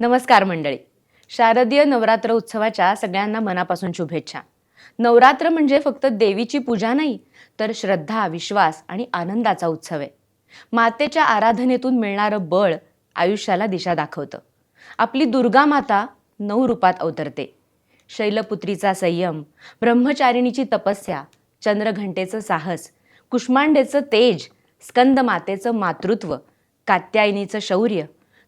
नमस्कार मंडळी. शारदीय नवरात्र उत्सवाच्या सगळ्यांना मनापासून शुभेच्छा. नवरात्र म्हणजे फक्त देवीची पूजा नाही तर श्रद्धा विश्वास आणि आनंदाचा उत्सव आहे. मातेच्या आराधनेतून मिळणारं बळ आयुष्याला दिशा दाखवतं. आपली दुर्गा माता नऊ रूपात अवतरते. शैलपुत्रीचा संयम ब्रह्मचारिणीची तपस्या चंद्रघंटेचं साहस कुष्मांडेचं तेज स्कंद मातेचं मातृत्व कात्यायनीचं शौर्य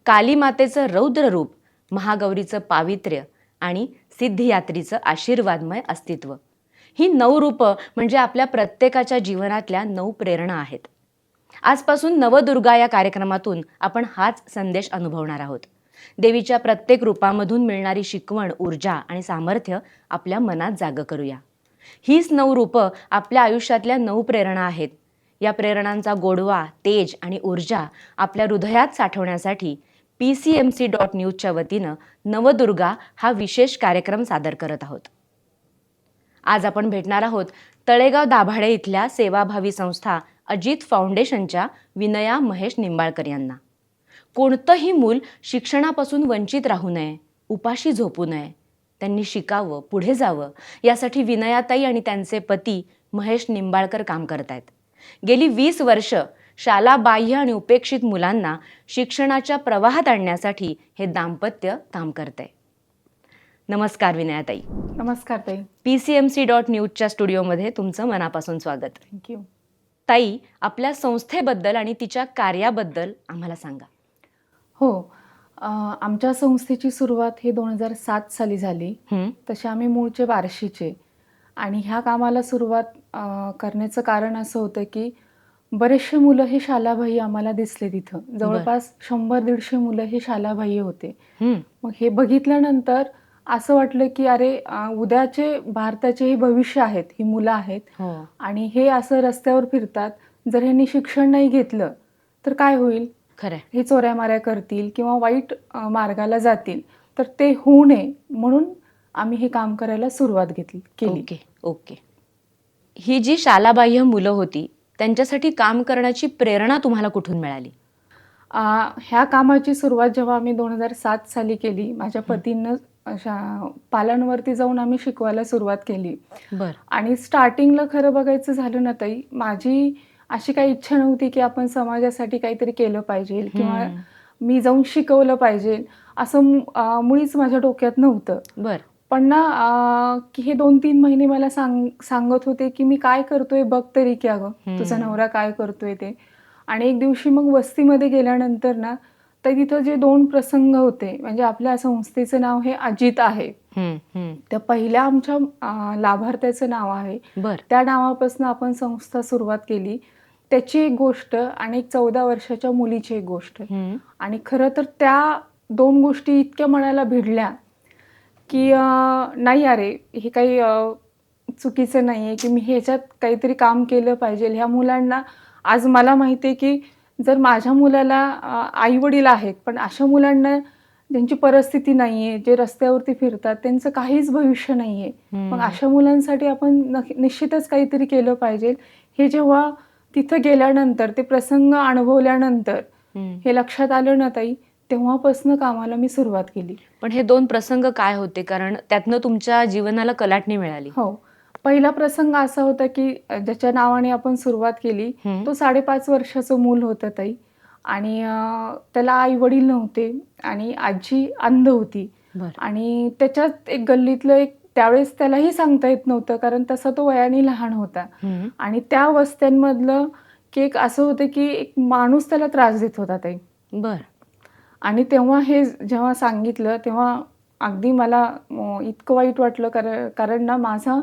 कालीमातेचं रौद्र रूप महागौरीचं पावित्र्य आणि सिद्धियात्रीचं आशीर्वादमय अस्तित्व. ही नऊ रूपं म्हणजे आपल्या प्रत्येकाच्या जीवनातल्या नऊ प्रेरणा आहेत. आजपासून नवदुर्गा या कार्यक्रमातून आपण हाच संदेश अनुभवणार आहोत. देवीच्या प्रत्येक रूपामधून मिळणारी शिकवण ऊर्जा आणि सामर्थ्य आपल्या मनात जाग करूया. हीच नऊ रूपं आपल्या आयुष्यातल्या नऊ प्रेरणा आहेत. या प्रेरणांचा गोडवा तेज आणि ऊर्जा आपल्या हृदयात साठवण्यासाठी P C M C dot न्यूजच्या वतीनं नवदुर्गा हा विशेष कार्यक्रम सादर करत आहोत. आज आपण भेटणार आहोत तळेगाव दाभाडे इथल्या सेवाभावी संस्था अजित फाउंडेशनच्या विनया महेश निंबाळकर यांना. कोणतंही मूल शिक्षणापासून वंचित राहू नये उपाशी झोपू नये त्यांनी शिकावं पुढे जावं यासाठी विनयाताई आणि त्यांचे पती महेश निंबाळकर काम करत आहेत गेली वीस वर्ष शाला बाह्य आणि उपेक्षित मुलांना शिक्षणाच्या प्रवाहात आणण्यासाठी हे दाम्पत्य काम करतंय. नमस्कार विनयाताई. नमस्कार ताई. P C M C dot न्यूजच्या स्टुडिओमध्ये तुमचं मनापासून स्वागत. थँक्यू ताई आपल्या संस्थेबद्दल आणि तिच्या कार्याबद्दल आम्हाला सांगा. हो आमच्या संस्थेची सुरुवात ही दोन हजार सात साली झाली. तसे आम्ही मूळचे बार्शीचे. आणि ह्या कामाला सुरुवात करण्याचं कारण असं होतं की बरेचसे मुलं हे शालाबाह्य आम्हाला दिसले तिथं. जवळपास शंभर दीडशे मुलं हे शालाबाह्य होते. हं, मग हे बघितल्यानंतर असं वाटलं की अरे उद्याचे भारताचे हे भविष्य आहेत ही मुलं आहेत. हो. आणि हे असं रस्त्यावर फिरतात. जर ह्यांनी शिक्षण नाही घेतलं तर काय होईल? खरंय हे चोऱ्या माऱ्या करतील किंवा वाईट मार्गाला जातील. तर ते होऊ नये म्हणून आम्ही हे काम करायला सुरुवात घेतली केली. Okay okay. ही जी शालाबाह्य मुलं होती त्यांच्यासाठी काम करण्याची प्रेरणा तुम्हाला कुठून मिळाली? आ, ह्या कामाची सुरुवात जेव्हा आम्ही दोन हजार सात साली केली माझ्या पतीनं अशा पालनवरती जाऊन आम्ही शिकवायला सुरुवात केली. बर. आणि स्टार्टिंगला खरं बघायचं झालं ना ताई माझी अशी काही इच्छा नव्हती की आपण समाजासाठी काहीतरी केलं पाहिजे किंवा मी जाऊन शिकवलं पाहिजे असं मुळीच माझ्या डोक्यात नव्हतं. बर. पण ना की हे दोन तीन महिने मला सांग सांगत होते की मी काय करतोय बघ तरी की अगं. तुझा नवरा काय करतोय ते. आणि एक दिवशी मग वस्तीमध्ये गेल्यानंतर ना तर तिथं जे दोन प्रसंग होते म्हणजे आपल्या संस्थेचं नाव हे अजित आहे. त्या पहिल्या आमच्या लाभार्थ्याचं नाव आहे. बर. त्या नावापासून आपण संस्था सुरुवात केली. त्याची एक गोष्ट आणि एक चौदा वर्षाच्या मुलीची एक गोष्ट. आणि खरं तर त्या दोन गोष्टी इतक्या मनाला भिडल्या की नाही अरे हे काही चुकीचं नाही आहे की मी ह्याच्यात काहीतरी काम केलं पाहिजे ह्या मुलांना आज मला माहिती आहे की जर माझ्या मुलाला आई वडील आहेत पण अशा मुलांना ज्यांची परिस्थिती नाही आहे जे रस्त्यावरती फिरतात त्यांचं काहीच भविष्य नाही आहे हं. मग अशा मुलांसाठी आपण निश्चितच काहीतरी केलं पाहिजे हे जेव्हा तिथं गेल्यानंतर ते प्रसंग अनुभवल्यानंतर. हे लक्षात आलं ना ताई तेव्हापासून कामाला मी सुरुवात केली. पण हे दोन प्रसंग काय होते? कारण त्यातनं तुमच्या जीवनाला कलाटणी मिळाली. हो. पहिला प्रसंग असा होता की ज्याच्या नावाने आपण सुरुवात केली. तो साडेपाच वर्षाचं मूल होतं ताई. आणि त्याला आई वडील नव्हते आणि आजी अंध होती. आणि त्याच्यात एक गल्लीतलं एक त्यावेळेस त्यालाही सांगता येत नव्हतं कारण तसा तो वयाने लहान होता. आणि त्या वस्त्यांमधलं की एक असं होतं की एक माणूस त्याला त्रास देत होता ताई. बर. आणि तेव्हा हे जेव्हा सांगितलं तेव्हा अगदी मला इतकं वाईट वाटलं कारण कारण ना माझा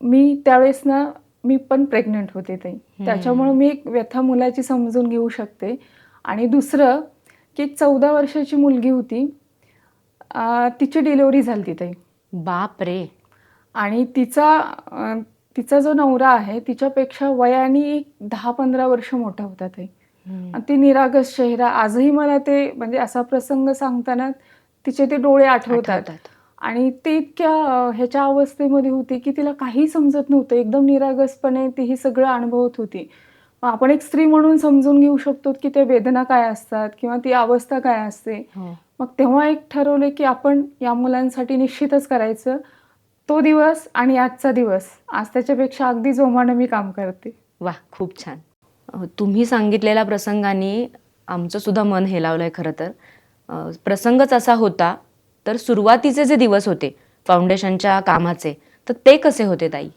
मी त्यावेळेस ना मी पण प्रेग्नंट होते ताई त्याच्यामुळं मी एक व्यथा मुलाची समजून घेऊ शकते. आणि दुसरं की एक चौदा वर्षाची मुलगी होती तिची डिलिव्हरी झाली ती ताई. बाप रे आणि तिचा तिचा जो नवरा आहे तिच्यापेक्षा वयाने एक दहा पंधरा वर्ष मोठा होता ताई. आणि ती निरागस चेहरा आजही मला ते म्हणजे असा प्रसंग सांगताना तिचे ते डोळे आठवतात. आणि ते इतक्या ह्याच्या अवस्थेमध्ये होती की तिला काही समजत नव्हतं. एकदम निरागसपणे ती ही सगळं अनुभवत होती. मग आपण एक स्त्री म्हणून समजून घेऊ शकतो की त्या वेदना काय असतात किंवा ती अवस्था काय असते. हो. मग तेव्हा एक ठरवलं की आपण या मुलांसाठी निश्चितच करायचं. तो दिवस आणि आजचा दिवस. आज त्याच्यापेक्षा अगदी जोमानं मी काम करते. वा खूप छान. तुम्ही सांगितलेल्या प्रसंगाने आमचं सुद्धा मन हेलावलं आहे खरं तर. प्रसंगच असा होता तर सुरुवातीचे जे दिवस होते फाउंडेशनच्या कामाचे तर ते कसे होते ताई?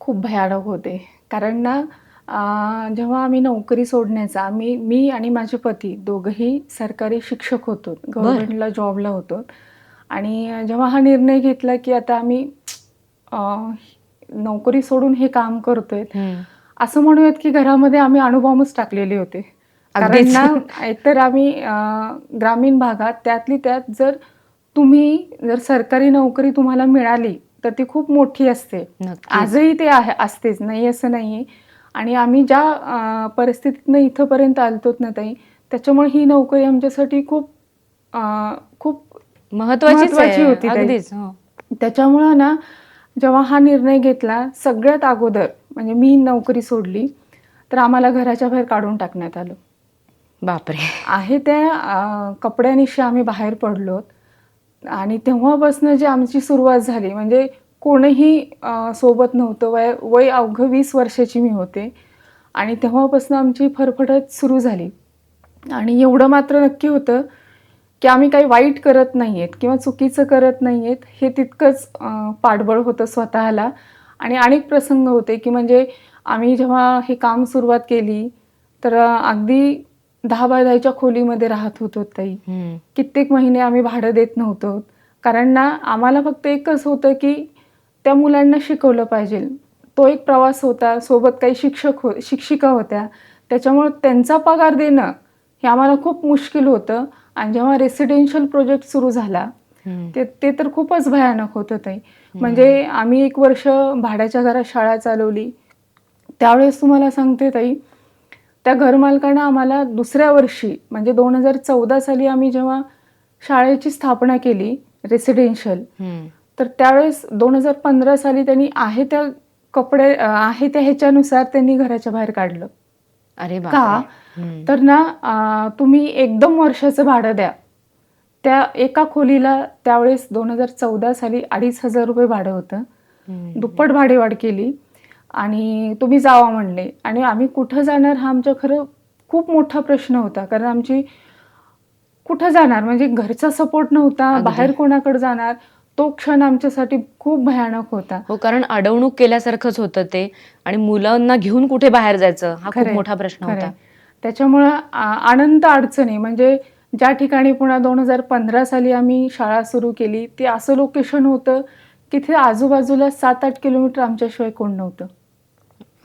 खूप भयानक होते. कारण ना जेव्हा आम्ही नोकरी सोडण्याचा आम्ही मी आणि माझे पती दोघंही सरकारी शिक्षक होतो गव्हर्नमेंटला जॉबला होतो. आणि जेव्हा हा निर्णय घेतला की आता आम्ही नोकरी सोडून हे काम करतोय असं म्हणूयात की घरामध्ये आम्ही अणुबॉम्बच टाकलेले होते कारण अगदीच. ना एकतर आम्ही ग्रामीण भागात त्यातली त्यात जर तुम्ही जर सरकारी नोकरी तुम्हाला मिळाली तर ती खूप मोठी असते आजही ते आहे असतेच नाही असं नाही आणि आम्ही ज्या परिस्थितीतनं इथंपर्यंत आलतोत ना ताई त्याच्यामुळे ही नोकरी आमच्यासाठी खूप खूप महत्वाची. होती हो. त्याच्यामुळं ना जेव्हा हा निर्णय घेतला सगळ्यात अगोदर म्हणजे मी नोकरी सोडली तर आम्हाला घराच्या बाहेर काढून टाकण्यात आलं. बापरे. आहे त्या कपड्यानिशी आम्ही बाहेर पडलो आणि तेव्हापासून जी आमची सुरुवात झाली म्हणजे कोणीही सोबत नव्हतं वय वय अवघं वीस वर्षाची मी होते आणि तेव्हापासून आमची फरफटत सुरू झाली. आणि एवढं मात्र नक्की होतं की आम्ही काही वाईट करत नाही आहेत किंवा चुकीचं करत नाही आहेत हे तितकंच पाठबळ होतं स्वतःला. आणि अनेक प्रसंग होते की म्हणजे आम्ही जेव्हा हे काम सुरुवात केली तर अगदी दहा बाय दहाच्या खोलीमध्ये राहत होतो ताई. हम्म. कित्येक महिने आम्ही भाडं देत नव्हतो. कारण ना आम्हाला फक्त एकच होतं की त्या मुलांना शिकवलं पाहिजे. तो एक प्रवास होता सोबत काही शिक्षक हो शिक्षिका होत्या. त्याच्यामुळे त्यांचा पगार देणं हे आम्हाला खूप मुश्किल होतं. आणि जेव्हा रेसिडेन्शियल प्रोजेक्ट सुरू झाला. ते ते तर खूपच भयानक होतं ताई म्हणजे आम्ही एक वर्ष भाड्याच्या घरात शाळा चालवली त्यावेळेस तुम्हाला सांगते ताई त्या घरमालकानं आम्हाला दुसऱ्या वर्षी म्हणजे दोन हजार चौदा साली आम्ही जेव्हा शाळेची स्थापना केली रेसिडेन्शियल. तर त्यावेळेस दोन हजार पंधरा साली त्यांनी आहे त्या कपडे आहे त्या ह्याच्यानुसार त्यांनी घराच्या बाहेर काढलं अरे का. तर ना तुम्ही एकदम वर्षाचं भाडं द्या. त्या एका खोलीला त्यावेळेस दोन हजार चौदा साली अडीच हजार रुपये भाडं होतं. दुप्पट भाडेवाढ केली. आणि तुम्ही जावा म्हणले. आणि आम्ही कुठं जाणार हा आमच्या खरं खूप मोठा प्रश्न होता. कारण आमची कुठं जाणार? म्हणजे घरचा सपोर्ट नव्हता. बाहेर कोणाकडे जाणार? तो क्षण आमच्यासाठी खूप भयानक होता. हो कारण अडवणूक केल्यासारखंच होतं ते. आणि मुलांना घेऊन कुठे बाहेर जायचं? हा खूप मोठा प्रश्न. होता. त्याच्यामुळं आ- अनंत अडचणी म्हणजे ज्या ठिकाणी पुन्हा दोन हजार पंधरा साली आम्ही शाळा सुरू केली ते असं लोकेशन होतं की तिथे आजूबाजूला सात आठ किलोमीटर आमच्याशिवाय कोण नव्हतं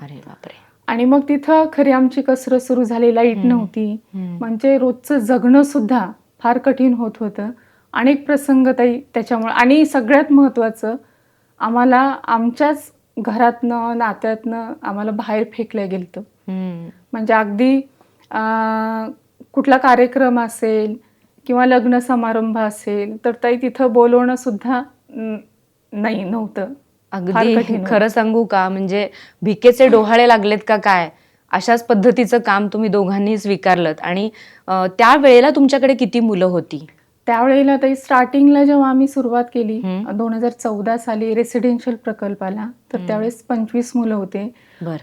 अरे बापरे आणि मग तिथं खरी आमची कसरत सुरू झाली लाइट. नव्हती. म्हणजे रोजचं जगणं सुद्धा फार कठीण होत होतं अनेक प्रसंग ताई त्याच्यामुळे आणि सगळ्यात महत्त्वाचं आम्हाला आमच्याच घरातनं नात्यातनं आम्हाला बाहेर फेकलं गेलं. म्हणजे अगदी कुठला कार्यक्रम असेल किंवा लग्न समारंभ असेल तर ताई तिथं बोलवणं सुद्धा नाही नव्हतं अगदी. खरं सांगू का म्हणजे भिकेचे डोहाळे लागलेत का काय अशाच पद्धतीचं काम तुम्ही दोघांनी स्वीकारलं आणि अं, त्या वेळेला तुमच्याकडे किती मुलं होती त्यावेळेला ताई स्टार्टिंगला जेव्हा आम्ही सुरुवात केली. दोन हजार चौदा साली रेसिडेन्शियल प्रकल्पाला तर. त्यावेळेस पंचवीस मुलं होते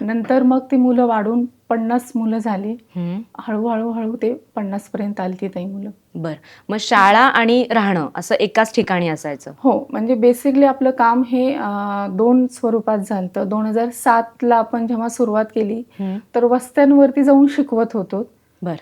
नंतर मग ती मुलं वाढून पन्नास मुलं झाली. हळूहळू हळू ते पन्नास पर्यंत आली ती ताई मुलं. बर. मग शाळा आणि राहणं असं एकाच ठिकाणी असायचं? हो म्हणजे बेसिकली आपलं काम हे दोन स्वरूपात झालं दोन हजार सातला आपण जेव्हा सुरुवात केली तर वस्त्यांवरती जाऊन शिकवत होतो. बर.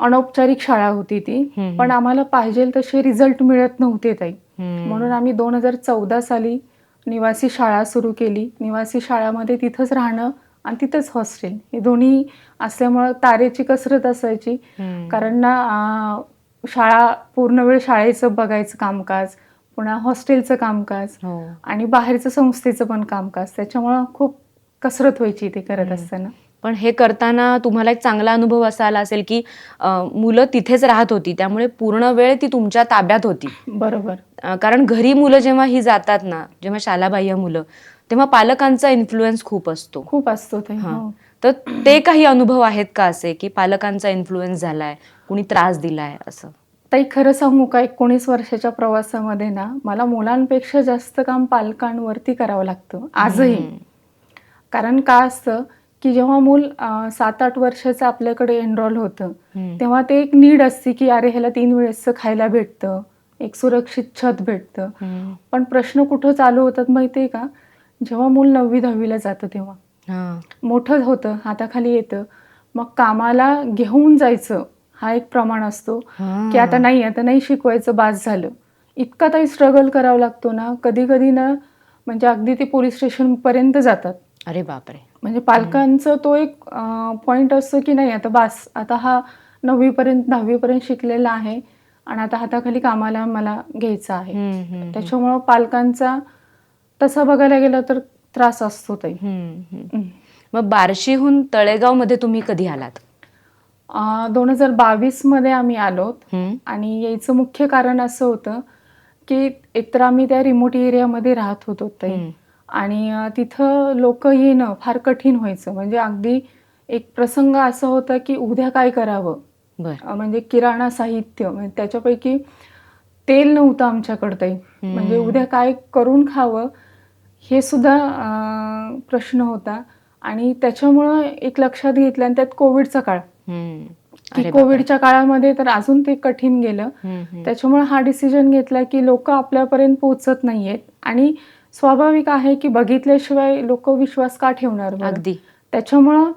अनौपचारिक शाळा होती ती. पण आम्हाला पाहिजे तसे रिझल्ट मिळत नव्हते ताई. म्हणून आम्ही दोन हजार चौदा साली निवासी शाळा सुरू केली. निवासी शाळामध्ये तिथंच राहणं आणि तिथंच हॉस्टेल हे दोन्ही असल्यामुळं तारेची कसरत असायची. कारण ना शाळा पूर्ण वेळ शाळेचं बघायचं कामकाज पुन्हा हॉस्टेलचं कामकाज हो. आणि बाहेरचं संस्थेचं पण कामकाज. त्याच्यामुळं खूप कसरत व्हायची ते करत. असताना. पण हे करताना तुम्हाला एक चांगला अनुभव असा आला असेल की मुलं तिथेच राहत होती त्यामुळे पूर्ण वेळ ती तुमच्या ताब्यात होती. बरोबर. कारण घरी मुलं जेव्हा ही जातात ना जेव्हा शालाबाह्य मुलं तेव्हा पालकांचा इन्फ्लुएन्स खूप असतो. खूप असतो ते हा. तर ते काही अनुभव आहेत का असे की पालकांचा इन्फ्लुएन्स झालाय कुणी त्रास दिलाय असं? ताई खरं सांगू का एकोणीस वर्षाच्या प्रवासामध्ये ना मला मुलांपेक्षा जास्त काम पालकांवरती करावं लागतं आजही. कारण का असतं की जेव्हा मूल सात आठ वर्षाचं आपल्याकडे एनरोल होतं. तेव्हा ते एक नीड असते की अरे ह्याला तीन वेळेसचं खायला भेटतं एक सुरक्षित छत भेटतं. पण प्रश्न कुठं चालू होतात माहितीये का जेव्हा मूल नववी दहावीला जातं तेव्हा. मोठं होतं हाताखाली येतं मग कामाला घेऊन जायचं हा एक प्रमाण असतो. की आता नाही आता नाही शिकवायचं बास झालं इतका ताई स्ट्रगल करावा लागतो ना कधी कधी ना म्हणजे अगदी ते पोलीस स्टेशन पर्यंत जातात अरे बापरे म्हणजे पालकांचं तो एक पॉइंट असतो की नाही आता बास आता हा नववीपर्यंत दहावीपर्यंत शिकलेला आहे आणि आता हाताखाली कामाला मला घ्यायचं आहे. त्याच्यामुळं पालकांचा तसा बघायला गेला तर त्रास असतो. हम्म. मग बार्शीहून तळेगावमध्ये तुम्ही कधी आलात दोन हजार बावीसमध्ये आम्ही आलोत हम्म. आणि यायचं मुख्य कारण असं होतं की एकतर आम्ही त्या रिमोट एरियामध्ये राहत होतो. आणि तिथं लोक येणं फार कठीण व्हायचं. म्हणजे अगदी एक प्रसंग असा होता की उद्या काय करावं? म्हणजे किराणा साहित्य. म्हणजे त्याच्यापैकी तेल नव्हतं आमच्याकडं ताई. म्हणजे. उद्या काय करून खावं? हे सुद्धा प्रश्न होता. आणि त्याच्यामुळं एक लक्षात घेतलं आणि त्यात कोविडचा काळ. की. कोविडच्या काळामध्ये तर अजून ते कठीण गेलं. त्याच्यामुळे हा डिसिजन घेतला की लोक आपल्यापर्यंत पोहोचत नाहीयेत. आणि स्वाभाविक आहे की बघितल्याशिवाय लोक विश्वास का ठेवणार बरं? अगदी त्याच्यामुळं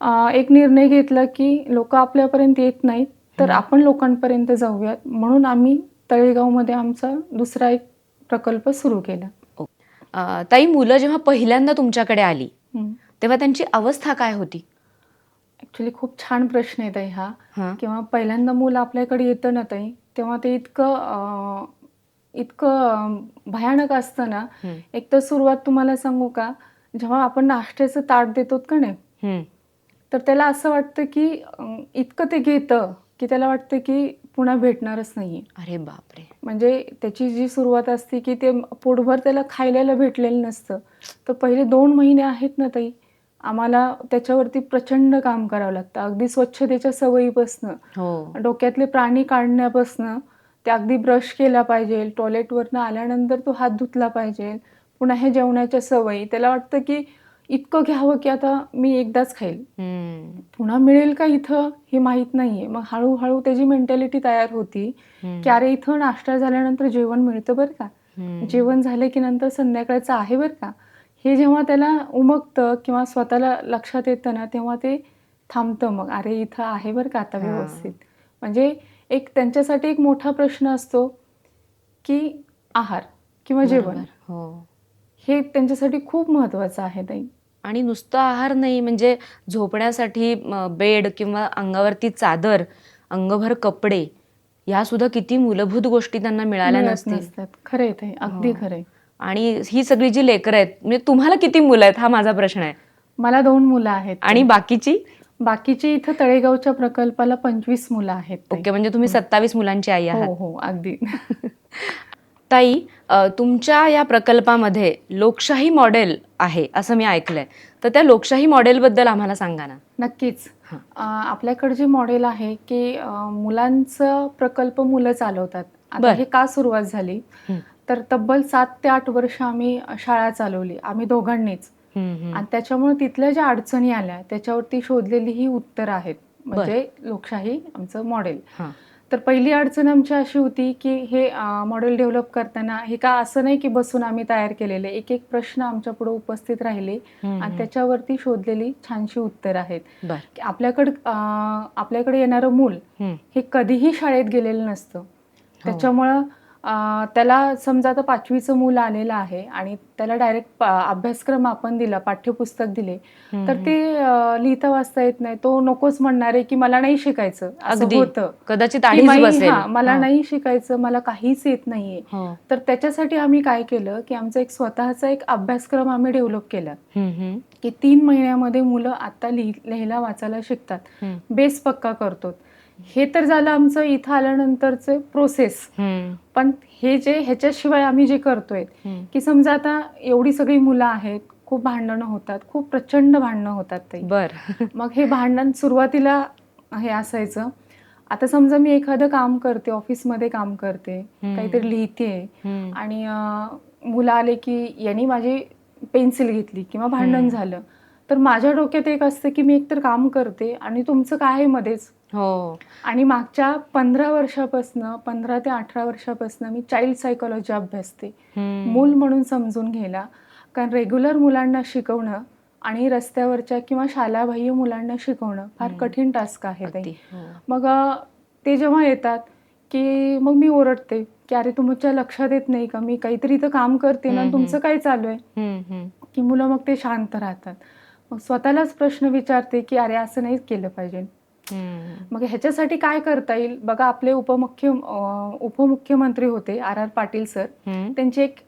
अं, एक निर्णय घेतला की लोक आपल्यापर्यंत येत नाहीत तर हम्म. आपण लोकांपर्यंत जाऊयात म्हणून आम्ही तळेगावमध्ये आमचा दुसरा एक प्रकल्प सुरू केला अं, ताई मुलं जेव्हा पहिल्यांदा तुमच्याकडे आली. तेव्हा त्यांची अवस्था काय होती ऍक्च्युली खूप छान प्रश्न आहे ताई हा हा. किंवा पहिल्यांदा मूल आपल्याकडे येतं ना ताई तेव्हा ते इतकं अं, इतकं भयानक असतं ना. एक तर सुरुवात तुम्हाला सांगू का? जेव्हा आपण नाश्त्याचं ताट देतो का नाही. तर त्याला असं वाटतं की इतकं ते घेतं की त्याला वाटतं की पुन्हा भेटणारच नाही अरे बापरे. म्हणजे त्याची जी सुरुवात असते की ते पोटभर त्याला खायला भेटलेलं नसतं. तर पहिले दोन महिने आहेत ना ताई आम्हाला त्याच्यावरती प्रचंड काम करावं लागतं. अगदी स्वच्छतेच्या सवयीपासनं. हो. डोक्यातले प्राणी काढण्यापासनं ते अगदी ब्रश केला पाहिजे. टॉयलेटवरनं आल्यानंतर तो हात धुतला पाहिजे. पुन्हा हे जेवणाच्या सवयी. त्याला वाटतं की इतकं घ्यावं की आता मी एकदाच खाईल. हम्म. पुन्हा मिळेल का इथं हे माहीत नाहीये. मग हळूहळू त्याची मेंटॅलिटी तयार होती. हम्म. की अरे इथं नाश्ता झाल्यानंतर जेवण मिळतं बरं का? हम्म. जेवण झालं की नंतर संध्याकाळचं आहे बरं का? हे जेव्हा त्याला उमगतं किंवा स्वतःला लक्षात येतं ना तेव्हा ते थांबतं मग. अरे इथं आहे बरं का आता. व्यवस्थित? म्हणजे एक त्यांच्यासाठी एक मोठा प्रश्न असतो की आहार किंवा जेवण. हो. हे त्यांच्यासाठी खूप महत्वाचं आहे ताई. आणि नुसतं आहार नाही म्हणजे झोपण्यासाठी बेड किंवा अंगावरती चादर अंगभर कपडे या सुद्धा किती मूलभूत गोष्टी त्यांना मिळाल्या नसतात. खरंय ताई अगदी हो. खरंय. आणि ही सगळी जी लेकरं आहेत म्हणजे तुम्हाला किती मुलं आहेत हा माझा प्रश्न आहे. मला दोन मुलं आहेत आणि बाकीची? बाकीची इथं तळेगावच्या प्रकल्पाला पंचवीस मुलं आहेत. ओके म्हणजे तुम्ही सत्तावीस मुलांची आई हो आहात हो अगदी ताई अ, तुमच्या या प्रकल्पामध्ये लोकशाही मॉडेल आहे असं मी ऐकलंय तर त्या लोकशाही मॉडेलबद्दल आम्हाला सांगा ना नक्कीच हा. अं, आपल्याकडे जे मॉडेल आहे की अं, मुलांचं प्रकल्प मुलं चालवतात आता बर. हे का सुरुवात झाली हं. तर तब्बल सात ते आठ वर्ष आम्ही शाळा चालवली आम्ही दोघांनीच. आणि त्याच्यामुळे तिथल्या ज्या अडचणी आल्या त्याच्यावरती शोधलेली ही उत्तर आहेत. म्हणजे लोकशाही आमचं मॉडेल. हा. तर पहिली अडचण आमची अशी होती की हे मॉडेल डेव्हलप करताना हे का असं नाही की बसून आम्ही तयार केलेले एक एक प्रश्न आमच्या पुढे उपस्थित राहिले आणि त्याच्यावरती शोधलेली छानशी उत्तर आहेत. बर. की आपल्याकडं आपल्याकडे येणारं मूल. हे कधीही शाळेत गेलेलं नसतं. त्याच्यामुळं अं, त्याला समजा आता पाचवीचं मूल आलेलं आहे आणि त्याला डायरेक्ट अभ्यासक्रम आपण दिला पाठ्यपुस्तक दिले तर ते लिहिता वाचता येत नाही. तो नकोच म्हणणार आहे की मला नाही शिकायचं. असं. होतं. कदाचित मला. नाही शिकायचं मला काहीच येत नाहीये. हो. तर त्याच्यासाठी आम्ही काय केलं की आमचा एक स्वतःचा एक अभ्यासक्रम आम्ही डेव्हलप केला. की तीन महिन्यामध्ये मुलं आता लिहि लिहायला वाचायला शिकतात. बेस पक्का करतो. हे तर झालं आमचं इथं आल्यानंतरचं प्रोसेस पण हे जे ह्याच्याशिवाय आम्ही जे करतोय. की समजा आता एवढी सगळी मुलं आहेत खूप भांडणं होतात खूप प्रचंड भांडणं होतात ताई बर मग हे भांडण सुरुवातीला हे असायचं आता समजा मी एखादं काम करते ऑफिसमध्ये काम करते. काहीतरी लिहिते. आणि मुलं आले की यांनी माझी पेन्सिल घेतली किंवा भांडण. झालं तर माझ्या डोक्यात एक असतं की मी एकतर काम करते आणि तुमचं काय आहे मध्येच हो आणि मागच्या पंधरा वर्षापासनं पंधरा ते अठरा वर्षापासनं मी चाइल्ड सायकोलॉजी अभ्यासते. मूल म्हणून समजून घ्यायला कारण रेग्युलर मुलांना शिकवणं आणि रस्त्यावरच्या किंवा शालाबाह्य मुलांना शिकवणं फार. कठीण टास्क आहे अगदी. हो. मग ते जेव्हा येतात की मग मी ओरडते की अरे तुमच्या लक्षात येत नाही का मी काहीतरी इथं काम करते ना तुमचं काय चालू आहे. की मुलं मग ते शांत राहतात मग स्वतःलाच प्रश्न विचारते की अरे असं नाही केलं पाहिजे. मग ह्याच्यासाठी काय करता येईल? बघा आपले उपमुख्य उपमुख्यमंत्री होते आर आर पाटील सर. त्यांची एक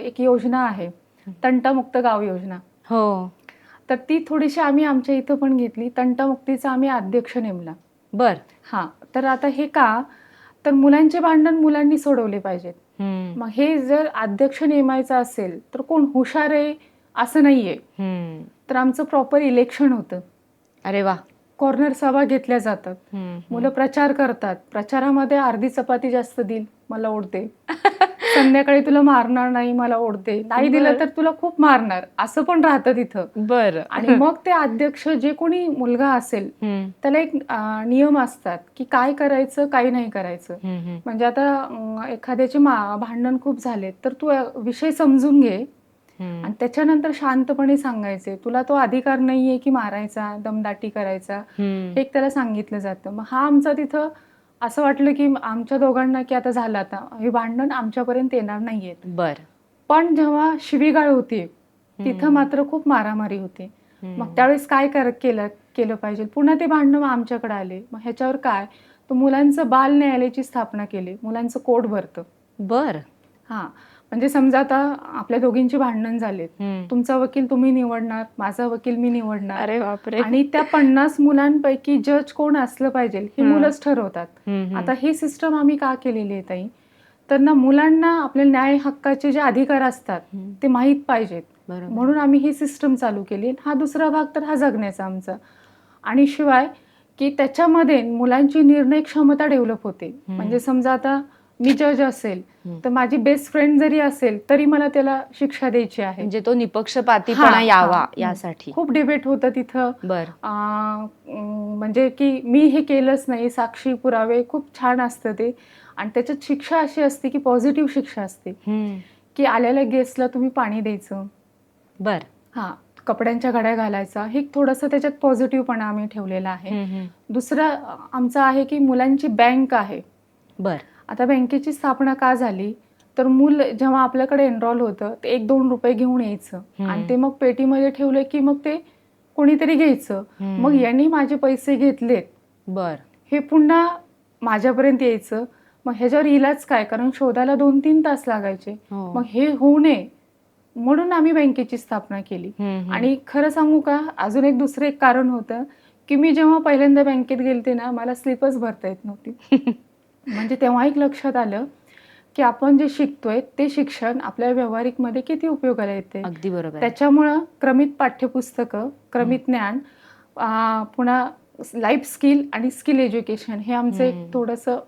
एक योजना आहे. तंटामुक्त गाव योजना. हो. तर ती थोडीशी आम्ही आमच्या इथं पण घेतली. तंटामुक्तीचा आम्ही अध्यक्ष नेमला. बर. हां. तर आता हे का? तर मुलांचे भांडण मुलांनी सोडवले पाहिजेत. मग हे जर अध्यक्ष नेमायचं असेल तर कोण हुशार आहे असं नाहीये. तर आमचं प्रॉपर इलेक्शन होतं. अरे वा. कॉर्नर सभा घेतल्या जातात. मुलं प्रचार करतात प्रचारामध्ये अर्धी चपाती जास्त देईल मला ओढते संध्याकाळी तुला मारणार नाही मला ओढते नाही दिलं. तर तुला खूप मारणार असं पण राहतं तिथं बर आणि मग ते अध्यक्ष जे कोणी मुलगा असेल. त्याला एक नियम असतात की काय करायचं काय नाही करायचं. म्हणजे आता एखाद्याचे भांडण खूप झाले तर तू विषय समजून घे. आणि त्याच्यानंतर शांतपणे सांगायचे तुला तो अधिकार नाहीये की मारायचा दमदाटी करायचा. हे एक त्याला सांगितलं जातं. मग हा आमचा तिथं असं वाटलं की आमच्या दोघांना की आता झालं आता. हे भांडण आमच्यापर्यंत येणार नाहीयेत. बर. पण जेव्हा शिवीगाळ होती तिथं. मात्र खूप मारामारी होते. मग त्यावेळेस काय केलं केलं पाहिजे? पुन्हा ते भांडणं मग आमच्याकडे आले. मग ह्याच्यावर काय? तर मुलांचं बाल न्यायालयाची स्थापना केली. मुलांचं कोर्ट भरतं. बर. हां. म्हणजे समजा आता आपल्या दोघींची भांडण झालेत. तुमचा वकील तुम्ही निवडणार माझा वकील मी निवडणार अरे बापरे आणि त्या पन्नास मुलांपैकी जज कोण असलं पाहिजे हे. मुलंच ठरवतात. आता ही सिस्टम आम्ही का केलेली आहे ताई तर ना मुलांना आपल्या न्याय हक्काचे जे अधिकार असतात. ते माहीत पाहिजेत. म्हणून आम्ही ही सिस्टम चालू केली हा दुसरा भाग तर हा जगण्याचा आमचा आणि शिवाय की त्याच्यामध्ये मुलांची निर्णय क्षमता डेव्हलप होते. म्हणजे समजा आता मी जज असेल. तर माझी बेस्ट फ्रेंड जरी असेल तरी मला त्याला शिक्षा द्यायची आहे. म्हणजे तो निपक्षपातीपणा यावा. यासाठी. खूप डिबेट होतं तिथं. म्हणजे की मी हे केलंच नाही साक्षी पुरावे खूप छान असतं ते. आणि त्याच्यात शिक्षा अशी असते की पॉझिटिव्ह शिक्षा असते. की आलेल्या गेस्टला तुम्ही पाणी द्यायचं. बर. हां कपड्यांच्या घड्या घालायचा. हे थोडंसं त्याच्यात पॉझिटिव्हपणा आम्ही ठेवलेला आहे. दुसरं आमचं आहे की मुलांची बँक आहे. बर. आता बँकेची स्थापना का झाली? तर मूल जेव्हा आपल्याकडे एनरॉल होतं ते एक दोन रुपये घेऊन यायचं. आणि ते मग पेटीमध्ये ठेवलं की मग ते कोणीतरी घ्यायचं. मग यांनी माझे पैसे घेतलेत. बर. हे पुन्हा माझ्यापर्यंत यायचं. मग ह्याच्यावर इलाज काय? कारण शोधायला दोन तीन तास लागायचे. हो. मग हे होऊ नये म्हणून आम्ही बँकेची स्थापना केली. आणि खरं सांगू का? अजून एक दुसरं एक कारण होतं की मी जेव्हा पहिल्यांदा बँकेत गेलते ना मला स्लिपच भरता येत नव्हती. म्हणजे तेव्हा एक लक्षात आलं की आपण जे शिकतोय ते शिक्षण आपल्या व्यावहारिकमध्ये किती उपयोगाला येते. अगदी बरोबर. त्याच्यामुळं क्रमित पाठ्यपुस्तकं क्रमित ज्ञान पुन्हा लाईफ स्किल आणि स्किल एज्युकेशन हे आमचं. एक थोडंसं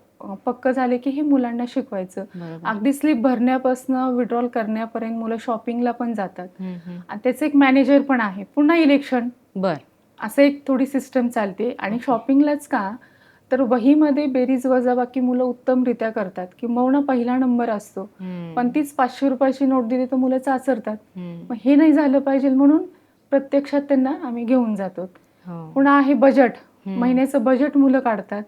पक्क झालं की हे मुलांना शिकवायचं. अगदी स्लिप भरण्यापासून विड्रॉल करण्यापर्यंत मुलं शॉपिंगला पण जातात. आणि त्याचं एक मॅनेजर पण आहे. पुन्हा इलेक्शन बर. असं एक थोडी सिस्टम चालते. आणि शॉपिंगलाच का तर वहीमध्ये बेरीज वजाबाकी मुलं उत्तमरित्या करतात. किंबहुना पहिला नंबर असतो. पण तीच पाचशे रुपयाची नोट दिली तर मुलं चाचरतात. मग हे नाही झालं पाहिजे म्हणून प्रत्यक्षात त्यांना आम्ही घेऊन जातो. हो. पुन्हा आहे बजेट. महिन्याचं बजेट मुलं काढतात.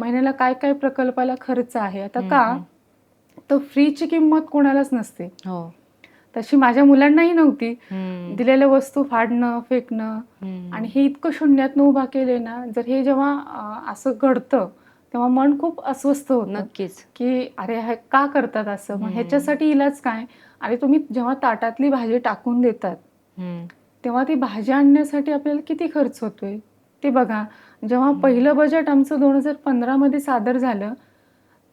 महिन्याला काय काय प्रकल्पाला खर्च आहे? आता का. तर फ्रीची किंमत कोणालाच नसते. हो. तशी माझ्या मुलांनाही नव्हती. दिलेल्या वस्तू फाडणं फेकणं. आणि हे इतकं शून्यातनं उभा केले ना जर हे जेव्हा असं घडतं तेव्हा मन खूप अस्वस्थ होतं नक्कीच की अरे हे का करतात असं मग. ह्याच्यासाठी इलाज काय आणि तुम्ही जेव्हा ताटातली भाजी टाकून देतात. तेव्हा ती भाजी आणण्यासाठी आपल्याला किती खर्च होतोय ते बघा जेव्हा पहिलं बजेट आमचं दोन हजार पंधरामध्ये सादर झालं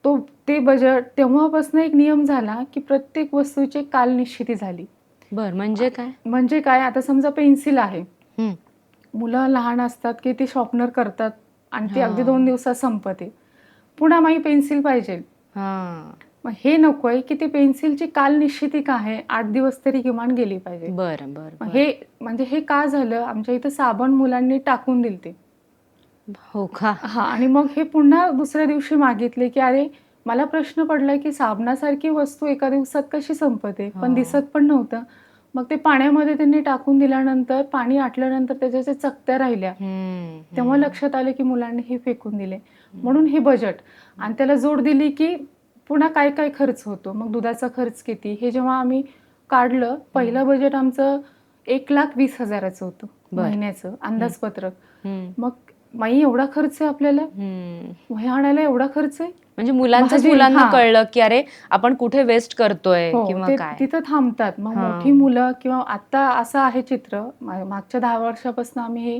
तो ते बजेट तेव्हापासून एक नियम झाला की प्रत्येक वस्तूची एक कालनिश्चिती झाली. बर म्हणजे काय? म्हणजे काय? आता समजा पेन्सिल आहे. मुलं लहान असतात की ते शॉर्पनर करतात आणि ते हा. अगदी दोन दिवसात संपते. पुन्हा माई पेन्सिल पाहिजे. हा. मग हे नकोय की ती पेन्सिलची काल निश्चिती का आहे? आठ दिवस तरी किमान गेली पाहिजे. बरं बरं मग बरं. हे म्हणजे हे का झालं? आमच्या इथं साबण मुलांनी टाकून दिलते. हो का? हा आणि मग हे पुन्हा दुसऱ्या दिवशी मागितले की अरे मला प्रश्न पडलाय की साबणासारखी वस्तू एका दिवसात कशी संपते? पण. दिसत पण नव्हतं. मग ते पाण्यामध्ये त्यांनी टाकून दिल्यानंतर पाणी आटल्यानंतर त्याच्या ज्या चकत्या राहिल्या तेव्हा. लक्षात आलं की मुलांनी हे फेकून दिले. म्हणून हे बजेट आणि त्याला जोड दिली की पुन्हा काय काय खर्च होतो? मग दुधाचा खर्च किती? हे जेव्हा आम्ही काढलं पहिलं बजेट आमचं एक लाख वीस हजाराचं होतं. महिन्याचं अंदाजपत्रक. मग माई एवढा खर्च आहे आपल्याला? हम्म. वही आणायला एवढा खर्च आहे? म्हणजे मुलांच मुलांना. कळलं की अरे आपण कुठे वेस्ट करतोय हो किंवा काय तिथं थांबतात मग. मोठी मुलं किंवा आता असं आहे चित्र मागच्या दहा वर्षापासून आम्ही हे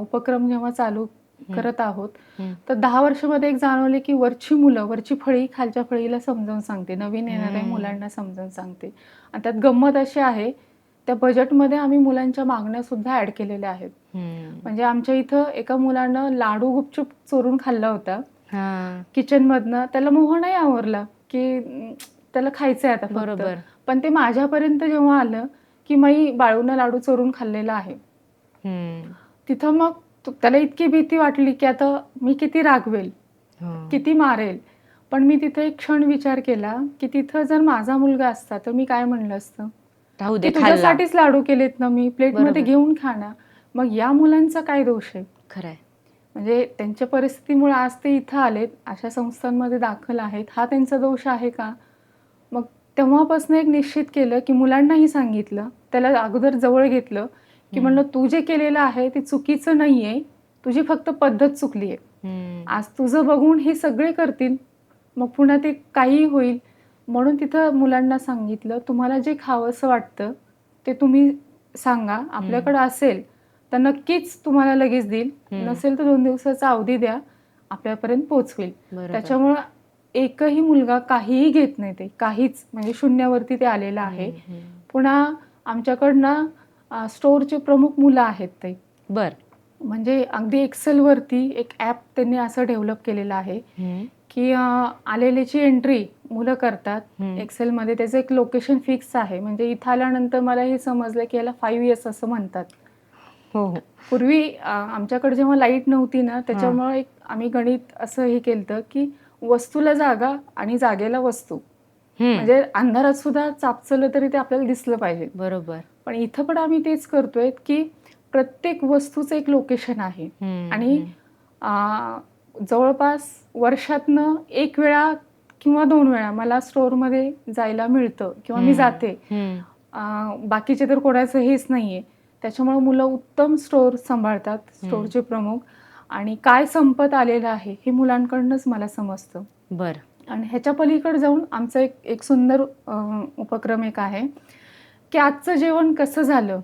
उपक्रम जेव्हा चालू करत आहोत. तर दहा वर्षामध्ये एक जाणवले की वरची मुलं वरची फळी खालच्या फळीला समजावून सांगते नवीन येणाऱ्या. मुलांना समजावून सांगते आणि त्यात गंमत अशी आहे त्या बजेटमध्ये आम्ही मुलांच्या मागण्या सुद्धा ऍड केलेल्या आहेत. म्हणजे आमच्या इथं एका मुलानं लाडू गुपचूप चोरून खाल्ला होता हा. किचन मधनं त्याला मोह नाही आवरला की त्याला खायचंय आता फक्त. बरोबर पण ते माझ्यापर्यंत जेव्हा आलं की माई बाळूनं लाडू चोरून खाल्लेला आहे हम्म. तिथं मग तो- त्याला इतकी भीती वाटली की आता मी किती रागवेल हा. किती मारेल पण मी तिथे एक क्षण विचार केला की तिथं जर माझा मुलगा असता तर मी काय म्हणलं असतं राहू खाल्ला तुझ्यासाठीच लाडू केलेत ना मी प्लेटमध्ये बरोबर. घेऊन खाणार मग या मुलांचा काय दोष आहे खरंय म्हणजे त्यांच्या परिस्थितीमुळे आज ते इथं आलेत अशा संस्थांमध्ये दाखल आहेत. हा त्यांचा दोष आहे का? मग तेव्हापासून एक निश्चित केलं की मुलांनाही सांगितलं त्याला अगोदर जवळ घेतलं की. म्हणलं तू जे केलेलं आहे ते चुकीचं नाही आहे तुझी फक्त पद्धत चुकली आहे. आज तुझं बघून हे सगळे करतील मग पुन्हा ते काहीही होईल. म्हणून तिथं मुलांना सांगितलं तुम्हाला जे खावंसं वाटतं ते तुम्ही सांगा. आपल्याकडे असेल तर नक्कीच तुम्हाला लगेच देईल. नसेल तर दोन दिवसाचा अवधी द्या. आपल्यापर्यंत बरोबर. त्याच्यामुळं एकही मुलगा काहीही घेत नाही ते. काहीच. म्हणजे शून्यावरती ते आलेलं आहे. पुन्हा आमच्याकडनं स्टोअरचे प्रमुख मुलं आहेत ते. बर. म्हणजे अगदी एक्सेलवरती एक ॲप त्यांनी असं डेव्हलप केलेलं आहे. की आलेल्याची एंट्री मुलं करतात. एक्सेलमध्ये त्याचं एक लोकेशन फिक्स आहे. म्हणजे इथं आल्यानंतर मला हे समजलं की याला फाईव्ह इयर्स असं म्हणतात. हो हो. पूर्वी आमच्याकडे जेव्हा लाइट नव्हती ना त्याच्यामुळे एक आम्ही गणित असं हे केलं की वस्तूला जागा आणि जागेला वस्तू. म्हणजे अंधारात सुद्धा चापचलं तरी ते आपल्याला दिसलं पाहिजे. बरोबर. पण इथं पण आम्ही तेच करतोय की प्रत्येक वस्तूचं एक लोकेशन आहे. आणि जवळपास वर्षातनं एक वेळा किंवा दोन वेळा मला स्टोअरमध्ये जायला मिळतं किंवा मी. जाते. बाकीचे तर कोणाचं हेच नाही आहे त्याच्यामुळे मुलं उत्तम स्टोअर सांभाळतात स्टोअरचे प्रमुख. आणि काय संपत आलेलं आहे हे मुलांकडनंच मला समजतं. बर. आणि ह्याच्या पलीकडे जाऊन आमचा एक एक सुंदर उपक्रम एक आहे. की आजचं जेवण कसं झालं.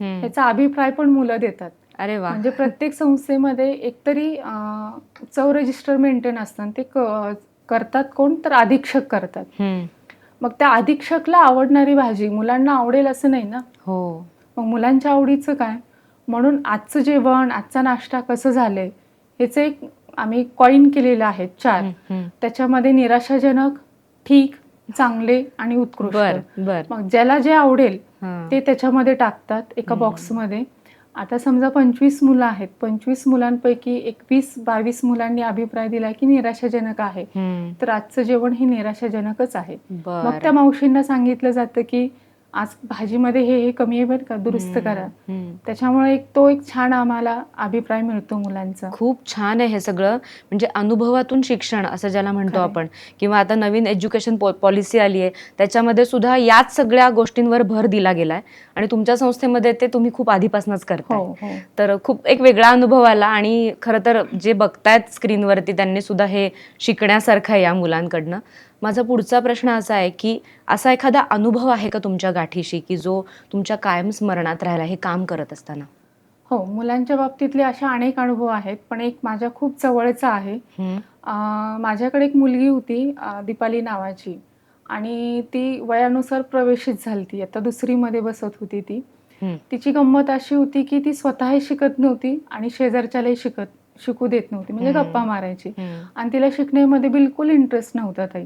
ह्याचा अभिप्राय पण मुलं देतात. अरे वा. म्हणजे प्रत्येक संस्थेमध्ये एकतरी चव रजिस्टर मेंटेन असतं. ते करतात कोण? तर अधीक्षक करतात. मग त्या अधीक्षकला आवडणारी भाजी मुलांना आवडेल असं नाही ना? हो. मग मुलांच्या आवडीचं काय? म्हणून आजचं जेवण आजचा नाश्ता कसं झालंय? ह्याचं एक आम्ही कॉईन केलेलं आहे चार. त्याच्यामध्ये निराशाजनक ठीक चांगले आणि उत्कृष्ट. मग ज्याला जे आवडेल. ते त्याच्यामध्ये टाकतात एका. बॉक्समध्ये आता समजा पंचवीस मुलं आहेत. पंचवीस मुलांपैकी एकवीस बावीस मुलांनी अभिप्राय दिला की निराशाजनक आहे. तर आजचं जेवण हे निराशाजनकच आहे. मग त्या मावशींना सांगितलं जातं की आज भाजीमध्ये हे हे कमी आहे बरं का दुरुस्त करा. त्याच्यामुळे एक तो एक छान आम्हाला अभिप्राय मिळतो मुलांचा. खूप छान आहे हे सगळं. म्हणजे अनुभवातून शिक्षण असं ज्याला म्हणतो. आपण. किंवा आता नवीन एज्युकेशन पॉलिसी आली आहे त्याच्यामध्ये सुद्धा याच सगळ्या गोष्टींवर भर दिला गेलाय. आणि तुमच्या संस्थेमध्ये ते तुम्ही खूप आधीपासूनच करताय. हो हो. तर खूप एक वेगळा अनुभव आला आणि खरं तर जे बघतायत स्क्रीनवरती त्यांनी सुद्धा हे शिकण्यासारखं आहे या मुलांकडनं. माझा पुढचा प्रश्न असा आहे की असा एखादा अनुभव आहे का तुमच्या गाठीशी की जो तुमच्या कायम स्मरणात राहिला हे काम करत असताना? हो मुलांच्या बाबतीतले अशा अनेक अनुभव आहेत पण एक माझ्या खूप जवळचा आहे. माझ्याकडे एक मुलगी होती दीपाली नावाची. आणि ती वयानुसार प्रवेशित झाली ती आता दुसरीमध्ये बसत होती ती. तिची गंमत अशी होती की ती स्वतःही शिकत नव्हती आणि शेजारच्यालाही शिकत शिकू देत नव्हती. म्हणजे. गप्पा मारायची. आणि तिला शिकण्यामध्ये बिलकुल इंटरेस्ट नव्हता ताई.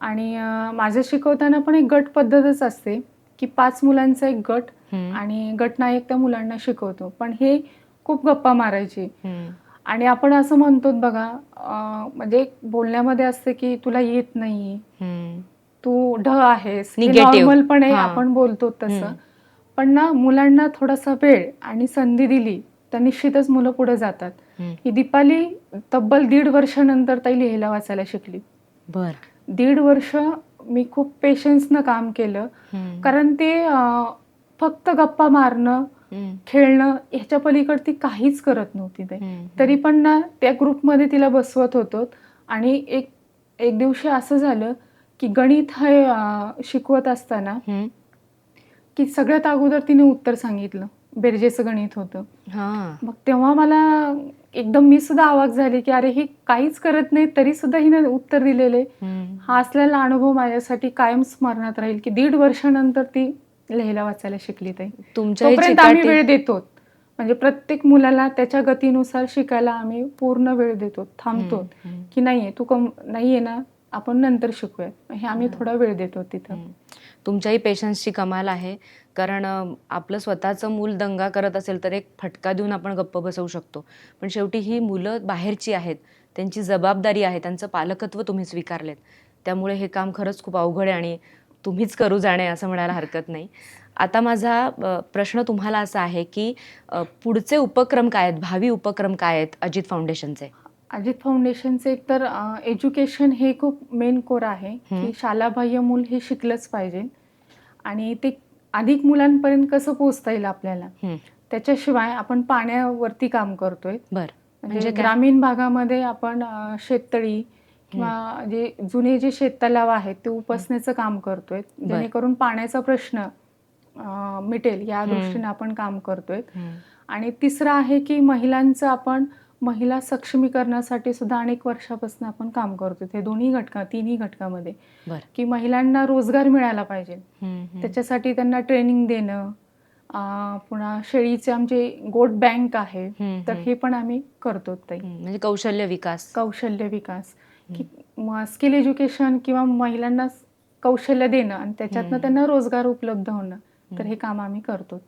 आणि माझं शिकवताना पण एक गट पद्धतच असते की पाच मुलांचा एक गट आणि गटनायक त्या मुलांना शिकवतो. पण हे खूप गप्पा मारायची. आणि आपण असं म्हणतो बघा म्हणजे बोलण्यामध्ये असते की तुला येत नाही तू ढ आहेस. Negative. नॉर्मलपणे हा. आपण बोलतो तसं. पण ना मुलांना थोडासा वेळ आणि संधी दिली तर निश्चितच मुलं पुढे जातात. ही दीपाली तब्बल दीड वर्षानंतर ताई लिहायला वाचायला शिकली. बर. दीड वर्ष मी खूप पेशन्सनं काम केलं. कारण ते फक्त गप्पा मारणं खेळणं ह्याच्या पलीकडे ती काहीच करत नव्हती ते तरी पण ना त्या ग्रुपमध्ये तिला बसवत होतो. आणि एक एक दिवशी असं झालं की गणित हे अं, शिकवत असताना हम्म, की सगळ्यात अगोदर तिने उत्तर सांगितलं. बेरजेचं गणित होतं. हा. मग तेव्हा मला एकदम मी सुद्धा आवाक झाली की अरे ही काहीच करत नाही तरी सुद्धा हिने उत्तर दिलेले. हम्म, हा असलेला अनुभव माझ्यासाठी कायम स्मरणात राहील की दीड वर्षानंतर ती लिहायला वाचायला शिकली ताई. तुमच्या तोपर्यंत आम्ही चिकाटी- वेळ देतो म्हणजे प्रत्येक मुलाला त्याच्या गतीनुसार शिकायला आम्ही पूर्ण वेळ देतो थांबतो हम्म, हम्म, की नाहीये तू कम नाहीये ना आपण नंतर शिकूयात हे आम्ही. थोडा वेळ देतो तिथं. तुमच्याही पेशन्सची कमाल आहे. कारण आपलं स्वतःचं मूल दंगा करत असेल तर एक फटका देऊन आपण गप्प बसवू शकतो. पण शेवटी ही मुलं बाहेरची आहेत. त्यांची जबाबदारी आहे. त्यांचं पालकत्व तुम्ही स्वीकारलेत. त्यामुळे हे काम खरंच खूप अवघड आहे आणि तुम्हीच करू जाणे असं म्हणायला हरकत नाही. आता माझा प्रश्न तुम्हाला असा आहे की पुढचे उपक्रम काय आहेत? भावी उपक्रम काय आहेत? अजित फाउंडेशनचे अजित फाउंडेशनचे एक तर एज्युकेशन हे खूप मेन कोर आहे. की शालाबाह्य मूल हे शिकलंच पाहिजे आणि ते अधिक मुलांपर्यंत कसं पोहोचता येईल आपल्याला. त्याच्याशिवाय आपण पाण्यावरती काम करतोय बरं म्हणजे म्हणजे? ग्रामीण भागामध्ये आपण शेततळी किंवा जे जुने जे शेततलाव आहेत ते उपसण्याचं काम करतोय जेणेकरून पाण्याचा प्रश्न मिटेल या. दृष्टीने आपण काम करतोय. आणि तिसरं आहे की महिलांचं आपण महिला सक्षमीकरणासाठी सुद्धा अनेक वर्षापासून आपण काम करतो. ते दोन्ही घटका तिन्ही घटकामध्ये. की महिलांना रोजगार मिळाला पाहिजे. त्याच्यासाठी त्यांना ट्रेनिंग देणं पुन्हा शेळीचे आमचे गोट बँक आहे तर. हे पण आम्ही करतो ताई. म्हणजे कौशल्य विकास. कौशल्य विकास. की स्किल एज्युकेशन किंवा महिलांना कौशल्य देणं आणि त्याच्यातनं. त्यांना रोजगार उपलब्ध होणं तर. हे काम आम्ही करतो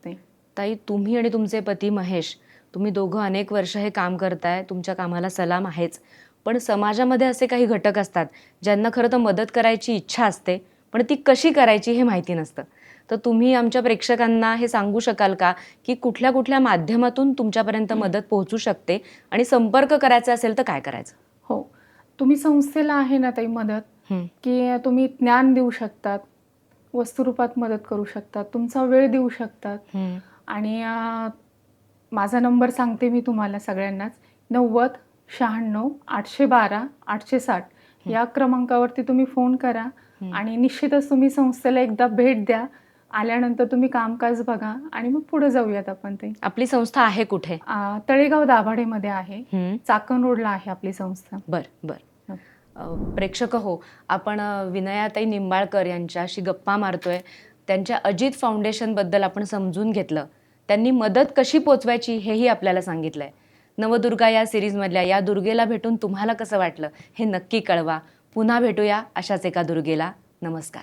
ताई तुम्ही आणि तुमचे पती महेश तुम्ही दोघं अनेक वर्ष हे काम करताय तुमच्या कामाला सलाम आहेच. पण समाजामध्ये असे काही घटक असतात ज्यांना खरं तर मदत करायची इच्छा असते पण ती कशी करायची हे माहिती नसतं. तर तुम्ही आमच्या प्रेक्षकांना हे सांगू शकाल का की कुठल्या कुठल्या माध्यमातून तुमच्यापर्यंत मदत पोहोचू शकते आणि संपर्क करायचा असेल तर काय करायचं? हो. तुम्ही संस्थेला आहे ना ताई मदत की तुम्ही ज्ञान देऊ शकतात वस्तुरूपात मदत करू शकतात तुमचा वेळ देऊ शकतात. आणि माझा नंबर सांगते मी तुम्हाला सगळ्यांनाच. नव्वद शहाण्णव आठशे बारा आठशे साठ. या क्रमांकावरती तुम्ही फोन करा. आणि निश्चितच तुम्ही संस्थेला एकदा भेट द्या. आल्यानंतर तुम्ही कामकाज बघा आणि मग पुढे जाऊयात आपण ते. आपली संस्था आहे कुठे? तळेगाव दाभाडेमध्ये आहे. चाकण रोडला आहे आपली संस्था. बर बर. हं. प्रेक्षक हो आपण विनयाताई निंबाळकर यांच्याशी गप्पा मारतोय. त्यांच्या अजित फाउंडेशनबद्दल आपण समजून घेतलं. त्यांनी मदत कशी पोचवायची हेही आपल्याला सांगितलंय. नवदुर्गा या सिरीजमधल्या या दुर्गेला भेटून तुम्हाला कसं वाटलं हे नक्की कळवा. पुन्हा भेटूया अशाच एका दुर्गेला. नमस्कार.